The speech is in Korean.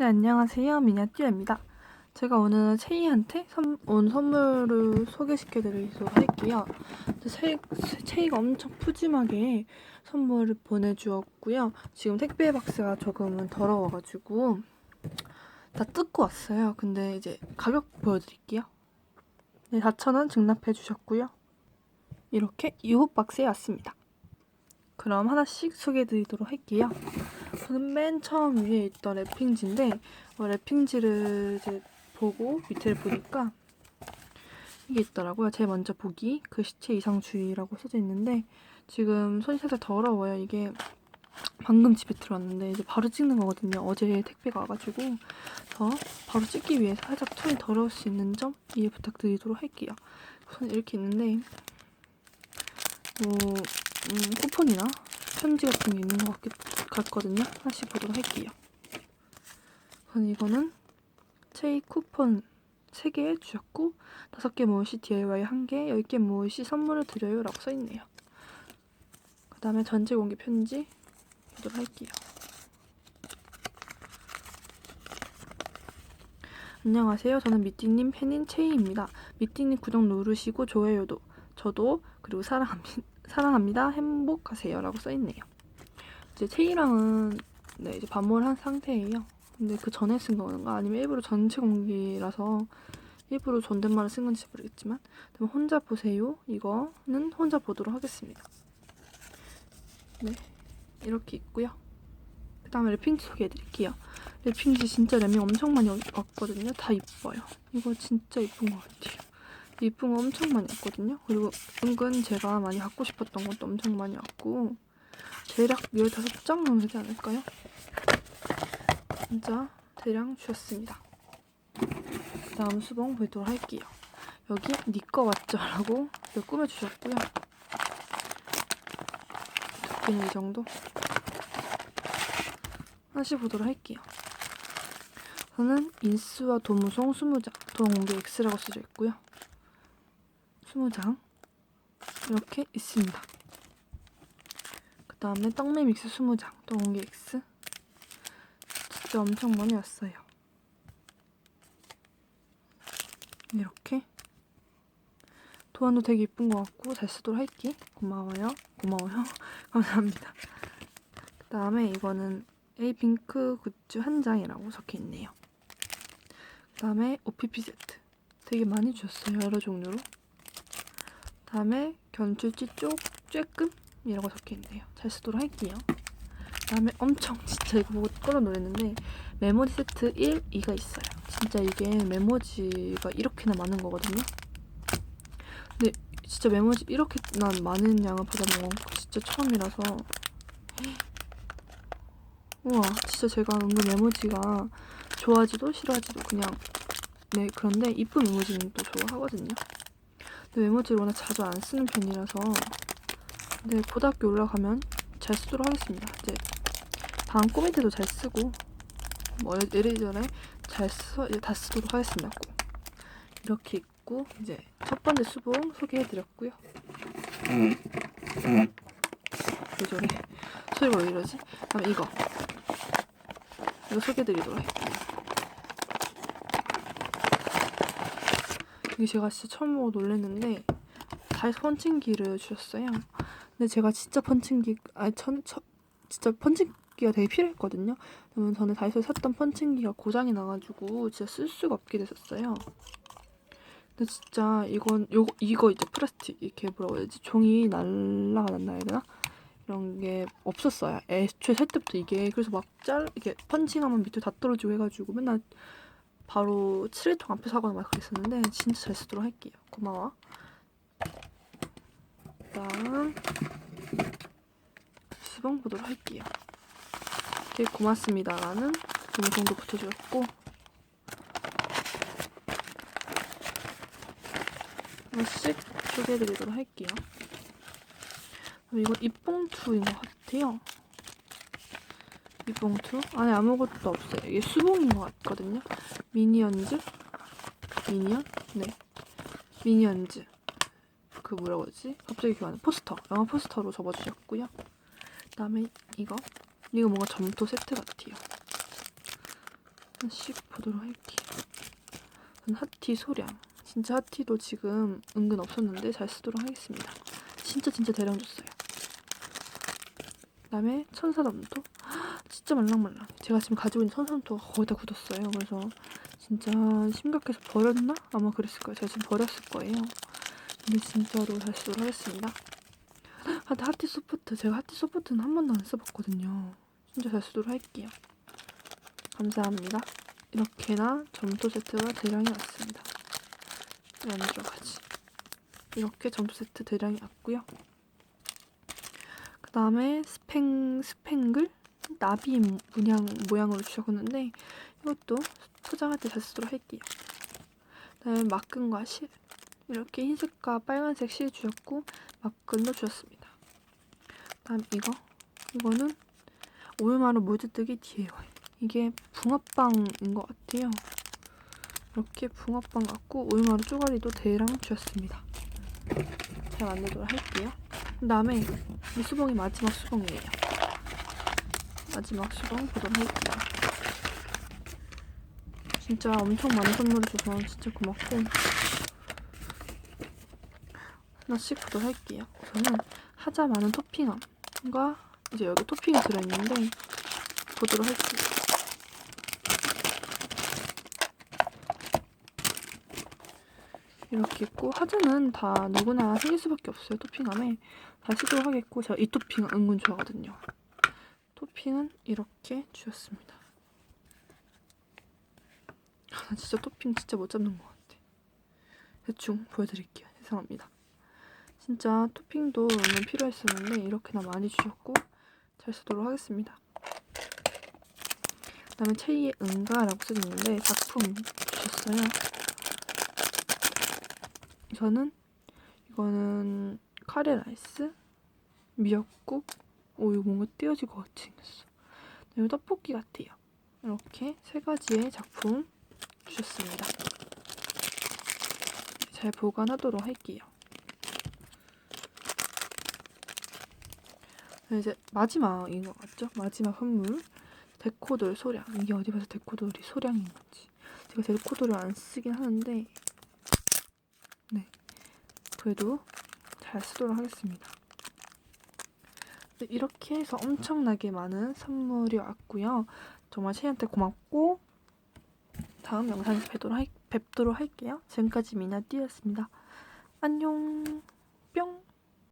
네, 안녕하세요. 미니어튜입니다. 제가 오늘 채이한테 선, 온 선물을 소개시켜 드리도록 할게요. 채이, 채이가 엄청 푸짐하게 선물을 보내주었고요. 지금 택배 박스가 조금은 더러워가지고 다 뜯고 왔어요. 근데 이제 가격 보여드릴게요. 네, 4,000원 증납해 주셨고요. 이렇게 6호 박스에 왔습니다. 그럼 하나씩 소개해 드리도록 할게요. 저는 맨 처음 위에 있던 랩핑지인데 어, 랩핑지를 이제 보고 밑에를 보니까 이게 있더라고요. 제일 먼저 보기 글씨체 이상 주의라고 써져 있는데 지금 손이 살짝 더러워요. 이게 방금 집에 들어왔는데 이제 바로 찍는 거거든요. 어제 택배가 와가지고 그래서 바로 찍기 위해서 살짝 손이 더러울 수 있는 점 이해 부탁드리도록 할게요. 우선 이렇게 있는데 뭐 음, 쿠폰이나 편지 같은 게 있는 것 같, 같거든요. 하나씩 보도록 할게요. 우선 이거는 체이 쿠폰 3개 주셨고 5개 모으시 DIY 1개, 10개 모으시 선물을 드려요 라고 써있네요. 그 다음에 전체 공개 편지 보도록 할게요. 안녕하세요. 저는 미띠님 팬인 채이입니다. 미띠님 구독 누르시고 좋아요도 저도 그리고 사랑합니다. 사랑합니다. 행복하세요. 라고 써있네요. 이제 채이랑은 네, 이제 반모를 한 상태예요. 근데 그 전에 쓴 건가? 아니면 일부러 전체 공기라서 일부러 존댓말을 쓴 건지 모르겠지만 혼자 보세요. 이거는 혼자 보도록 하겠습니다. 네, 이렇게 있고요. 그 다음에 랩핑지 소개해드릴게요. 랩핑지 진짜 랩이 엄청 많이 왔거든요. 다 이뻐요. 이거 진짜 이쁜 것 같아요. 거 엄청 많이 왔거든요. 그리고 은근 제가 많이 갖고 싶었던 것도 엄청 많이 왔고 대략 15장 정도 되지 않을까요? 진짜 대량 주셨습니다. 그 다음 수봉 보도록 할게요. 여기 니꺼 왔죠? 라고 꾸며주셨고요. 두께는 이 정도. 하나씩 보도록 할게요. 저는 인스와 도무송 20장, 도공개 X라고 써져 있고요. 20장 이렇게 있습니다. 그 다음에 떡메 믹스 20장 도공개 X 진짜 엄청 많이 왔어요. 이렇게 도안도 되게 이쁜 것 같고 잘 쓰도록 할게. 고마워요. 고마워요. 감사합니다. 그 다음에 이거는 에이핑크 굿즈 한 장이라고 적혀 있네요. 그 다음에 OPP 세트 되게 많이 주셨어요. 여러 종류로. 다음에 견출지 쪽 쬐끔이라고 적혀있네요. 잘 쓰도록 할게요. 다음에 엄청 진짜 이거 보고 끌어 놀랐는데 메모지 세트 1, 2가 있어요. 진짜 이게 메모지가 이렇게나 많은 거거든요. 근데 진짜 메모지 이렇게나 많은 양을 받아먹은 거 진짜 처음이라서 우와 진짜 제가 은근 메모지가 좋아하지도 싫어하지도 그냥 네 그런데 이쁜 메모지는 또 좋아하거든요. 근데 메모지를 워낙 자주 안 쓰는 편이라서 근데 고등학교 올라가면 잘 쓰도록 하겠습니다. 이제 다음 꼬미 때도 잘 쓰고 뭐 예를 잘 써, 이제 다 쓰도록 하겠습니다. 꼭. 이렇게 있고 이제 첫 번째 수봉 소개해드렸고요. 왜 저래? 소리가 왜 이러지? 그다음 이거 이거 소개해드리도록 할게요. 이게 제가 진짜 처음 보고 놀랐는데 다이소 펀칭기를 주셨어요. 근데 제가 진짜 펀칭기 아니 천, 천 진짜 펀칭기가 되게 필요했거든요. 그러면 저는 다이소에 샀던 펀칭기가 고장이 나가지고 진짜 쓸 수가 없게 됐었어요. 근데 진짜 이건 요거 이거 이제 플라스틱 이렇게 뭐라고 해야 되지 종이 날라가났나 해야 되나 이런 게 없었어요. 애초에 살 때부터 이게 그래서 막 짤 이렇게 펀칭하면 밑에 다 떨어지고 해가지고 맨날 바로 7일통 앞에 사거나 막 그랬었는데 진짜 잘 쓰도록 할게요. 고마워. 그다음 수봉 보도록 할게요. 되게 고맙습니다라는 동영상도 붙여주었고 하나씩 소개해드리도록 할게요. 이거 입봉투인 것 같아요. 입봉투 안에 아무것도 없어요. 이게 수봉인 것 같거든요. 미니언즈? 미니언? 네. 미니언즈. 그 뭐라고 하지? 갑자기 기억 안 나. 포스터. 영화 포스터로 접어주셨고요. 그 다음에 이거. 이거 뭔가 점토 세트 같아요. 하나씩 보도록 할게요. 전 하티 소량. 진짜 하티도 지금 은근 없었는데 잘 쓰도록 하겠습니다. 진짜 진짜 대량 줬어요. 그 다음에 천사점도 진짜 말랑말랑. 제가 지금 가지고 있는 천사점도가 거의 다 굳었어요. 그래서 진짜 심각해서 버렸나? 아마 그랬을 거예요. 제가 지금 버렸을 거예요. 근데 진짜로 잘 쓰도록 하겠습니다. 아, 근데 하티 소프트. 제가 하티 소프트는 한 번도 안 써봤거든요. 진짜 잘 쓰도록 할게요. 감사합니다. 이렇게나 점토 세트가 대량이 왔습니다. 왜안 들어가지? 이렇게 점토 세트 대량이 왔고요. 그 다음에 스팽, 스팽글? 나비 문양, 모양으로 주셨는데 이것도 포장할 때 잘 쓰도록 할게요. 그다음에 막근과 실 이렇게 흰색과 빨간색 실 주셨고 막근도 주셨습니다. 그다음 이거 이거는 오일마루 모드뜨기 DIY 이게 붕어빵인 것 같아요. 이렇게 붕어빵 같고 오일마루 쪼가리도 대랑 주셨습니다. 잘 만들도록 할게요. 그 다음에 이 수봉이 마지막 수봉이에요. 마지막 수봉 보도록 할게요. 진짜 엄청 많은 선물을 줘서 진짜 고맙고 하나씩 보도록 할게요. 우선은 하자 많은 토핑함과 이제 여기 토핑이 들어있는데 보도록 할게요. 이렇게 있고 하자는 다 누구나 생길 수밖에 없어요. 토핑함에 다 쓰도록 하겠고 제가 이 토핑 은근 좋아하거든요. 토핑은 이렇게 주셨습니다. 아, 나 진짜 토핑 진짜 못 잡는 것 같아. 대충 보여드릴게요. 죄송합니다. 진짜 토핑도 너무 필요했었는데 이렇게나 많이 주셨고 잘 쓰도록 하겠습니다. 그 다음에 체이의 응가라고 써있는데 작품 주셨어요. 저는 이거는 카레 라이스, 미역국, 오 이거 뭔가 띄어질 것 같이 생겼어. 그리고 떡볶이 같아요. 이렇게 세 가지의 작품 주셨습니다. 잘 보관하도록 할게요. 네, 이제 마지막인 것 같죠? 마지막 선물 데코돌 소량 이게 어디 봐서 데코돌이 소량인 건지 제가 데코돌을 안 쓰긴 하는데 네 그래도 잘 쓰도록 하겠습니다. 네, 이렇게 해서 엄청나게 많은 선물이 왔고요. 정말 채희한테 고맙고 다음 영상에서 뵙도록, 할, 뵙도록 할게요. 지금까지 미나띠였습니다. 안녕